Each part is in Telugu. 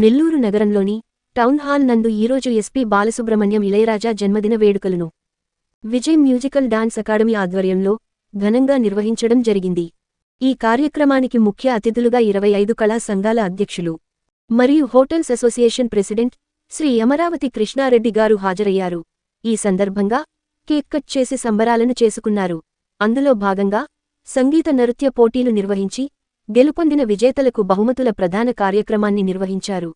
నెల్లూరు నగరంలోని టౌన్ హాల్ నందు ఈరోజు ఎస్పీ బాలసుబ్రహ్మణ్యం ఇళయరాజా జన్మదిన వేడుకలను. విజయ్ మ్యూజికల్ డాన్స్ అకాడమీ ఆధ్వర్యంలో ఘనంగా నిర్వహించడం జరిగింది. ఈ కార్యక్రమానికి ముఖ్య అతిథులుగా ఇరవై ఐదు కళా సంఘాల అధ్యక్షులు మరియు hotels association president Shri Amaravati Krishnareddy గారు హాజరయ్యారు. ఈ సందర్భంగా కేక్ కట్ చేసి సంబరాలను చేసుకున్నారు. అందులో భాగంగా సంగీత నృత్య పోటీలు నిర్వహించి గెలుపొందిన విజేతలకు బహుమతుల ప్రధాన కార్యక్రమాన్ని నిర్వహించారు.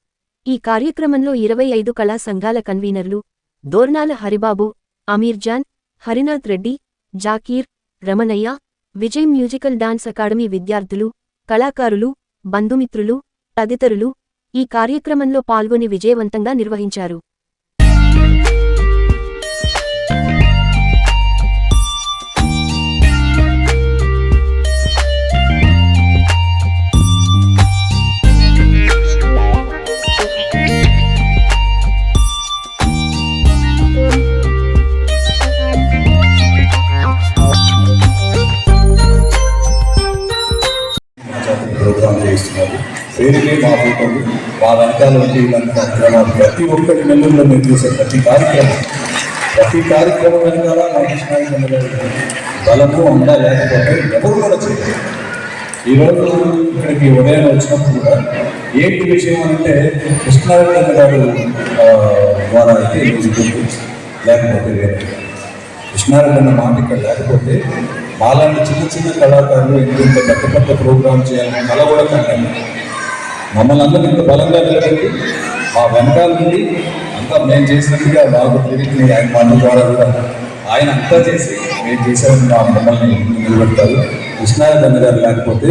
ఈ కార్యక్రమంలో ఇరవై ఐదు కళా సంఘాల కన్వీనర్లు Dornala Haribabu Amirjan Harinath Reddy Zakir Ramanaiah Vijay musical dance academy విద్యార్థులు కళాకారులు బంధుమిత్రులు తదితరులు ఈ కార్యక్రమంలో పాల్గొని విజయవంతంగా నిర్వహించారు. చేస్తున్నారు. పేరుకే మా ఫోటోలు మా వెనకాల ఉండి ఇలాంటి కార్యక్రమాలు ప్రతి ఒక్కటి నెల్లూరులో మేము చూసే ప్రతి కార్యక్రమం. ప్రతి కార్యక్రమం వెనకాల మా కృష్ణాయన బలము అందా లేకపోతే ఎవరు కూడా చేయలేదు. ఈరోజు ఇక్కడికి ఉదయం వచ్చినప్పుడు కూడా ఏంటి విషయం అంటే కృష్ణారాయణ గారు ద్వారా అయితే ఈరోజు లేకపోతే వేరే. కృష్ణారెడ్డి మాట ఇక్కడ లేకపోతే మాలాంటి చిన్న చిన్న కళాకారులు ఇంత పెద్ద పెద్ద ప్రోగ్రామ్ చేయాలని కళ కూడా కంటాను మమ్మల్ని అందరూ ఇంత బలంగా నిలబెట్టి మా వెనకాల నుండి అంతా మేము చేసినట్టుగా బాగా తిరిగి ఆయన మాట ద్వారా కూడా ఆయన అంతా చేసి మేము చేసామని మా మమ్మల్ని నిలబెడతారు. కృష్ణారెడ్డి గారు లేకపోతే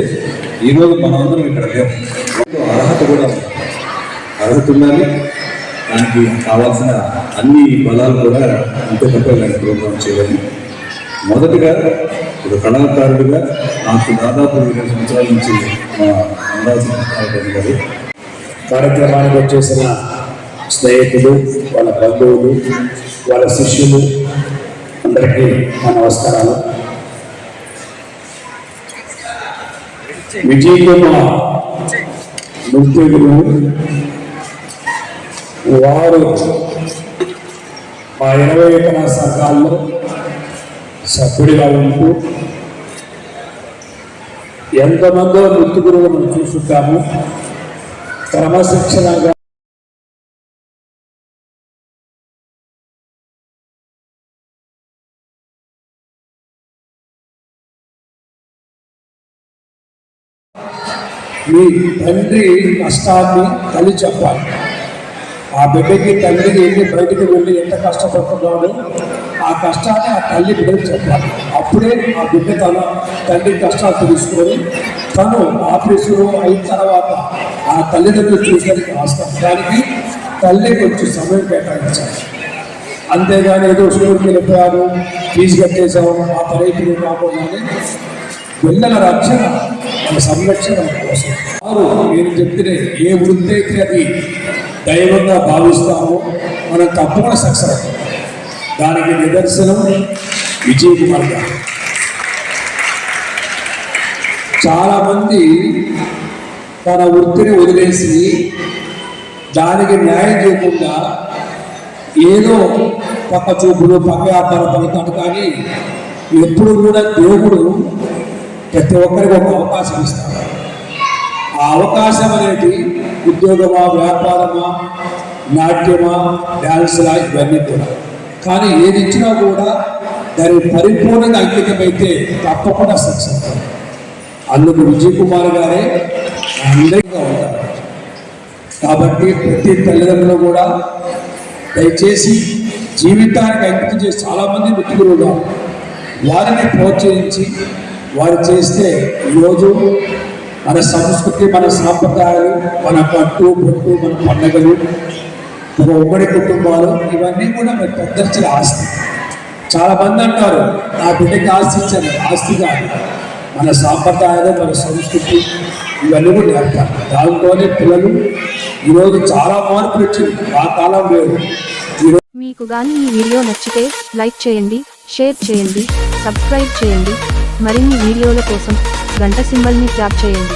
ఈరోజు మనందరం ఇక్కడ లేము. అర్హత కూడా అర్హత ఉండాలి. దానికి కావాల్సిన అన్ని బలాలు కూడా అంతే తప్ప ప్రోగ్రామ్ చేయాలి మొదటగా ఒక కళాకారుడిగా నాకు దాదాపు ఇరవై సంవత్సరాల నుంచి మా గారు కార్యక్రమానికి వచ్చేసిన స్నేహితులు వాళ్ళ బంధువులు వాళ్ళ శిష్యులు అందరికీ మా నమస్కారాలు. విజయ్ కుమార్ నృత్య గురువు వారు మా ఇరవై ఎకరా సంఘాల్లో సభ్యుడిగా ఉంటూ ఎంతమందో నృత్య గురువు మనం చూస్తుంటాము క్రమశిక్షణగా మీ తండ్రి కష్టాన్ని తల్లి చెప్పాలి. ఆ బిడ్డకి తండ్రికి వెళ్ళి బయటకు వెళ్ళి ఎంత కష్టపడుతున్నాడో? ఆ కష్టాన్ని ఆ తల్లి బిడ్డకు చెప్పాలి. అప్పుడే ఆ బిడ్డ తన తండ్రి కష్టాలు తెలుసుకొని తను ఆఫీసులో అయిన తర్వాత ఆ తల్లిదండ్రులు చూసేందుకు ఆస్కారానికి తల్లి కొంచెం సమయం కేటాయించాలి. అంతేగాని ఏదో స్కూల్కి వెళ్ళిపోయారు ఫీజు కట్టేశాము ఆ పరీక్షలు కాకుండా పిల్లల రక్షణ మన సంరక్షణ కోసం. వారు నేను చెప్తే ఏ వృత్తి అయితే అది దైవంగా భావిస్తామో మనం తప్పకుండా సక్సెస్ అవుతాం. దానికి నిదర్శనం విజయ్ కుమార్ గారు. చాలా మంది తన వృత్తిని వదిలేసి దానికి న్యాయం చేయకుండా ఏదో పక్క చూపులు పక్క వ్యాపారం పలుతాడు కానీ ఎప్పుడు కూడా దేవుడు ప్రతి ఒక్కరికి ఒక అవకాశం ఇస్తాడు. ఆ అవకాశం అనేది ఉద్యోగమా వ్యాపారమా నాట్యమా డ్యాన్స్లా ఇవన్నీ కూడా. కానీ ఏది ఇచ్చినా కూడా దాని పరిపూర్ణంగా అంకితమైతే తప్పకుండా సక్సెస్ అవుతాం అందుకు విజయ్ కుమార్ గారే అందరిగా ఉంటారు. కాబట్టి ప్రతి తల్లిదండ్రులు కూడా దయచేసి జీవితానికి అంకితం చేసి చాలామంది మిత్రులు వారిని ప్రోత్సహించి వారు చేస్తే ఈరోజు మన సంస్కృతి మన సాంప్రదాయాలు మన పట్టు బొట్టు మన పండగలు ఒక ఉమ్మడి కుటుంబాలు ఇవన్నీ కూడా మన పెద్దర్చిన ఆస్తి. చాలా మంది అంటారు నా బిడ్డకి ఆస్తి ఇచ్చాను ఆస్తి కాదు. మన సాంప్రదాయాలు మన సంస్కృతి ఇవన్నీ కూడా నేర్పారు దాంతోనే పిల్లలు ఈరోజు చాలా మార్పు వచ్చింది. ఆ కాలం లేదు ఈరోజు మీకు గాని ఈ వీడియో నచ్చితే లైక్ చేయండి షేర్ చేయండి సబ్స్క్రైబ్ చేయండి. మరిన్ని వీడియోల కోసం గంట సింబల్ని ట్యాప్ చేయండి.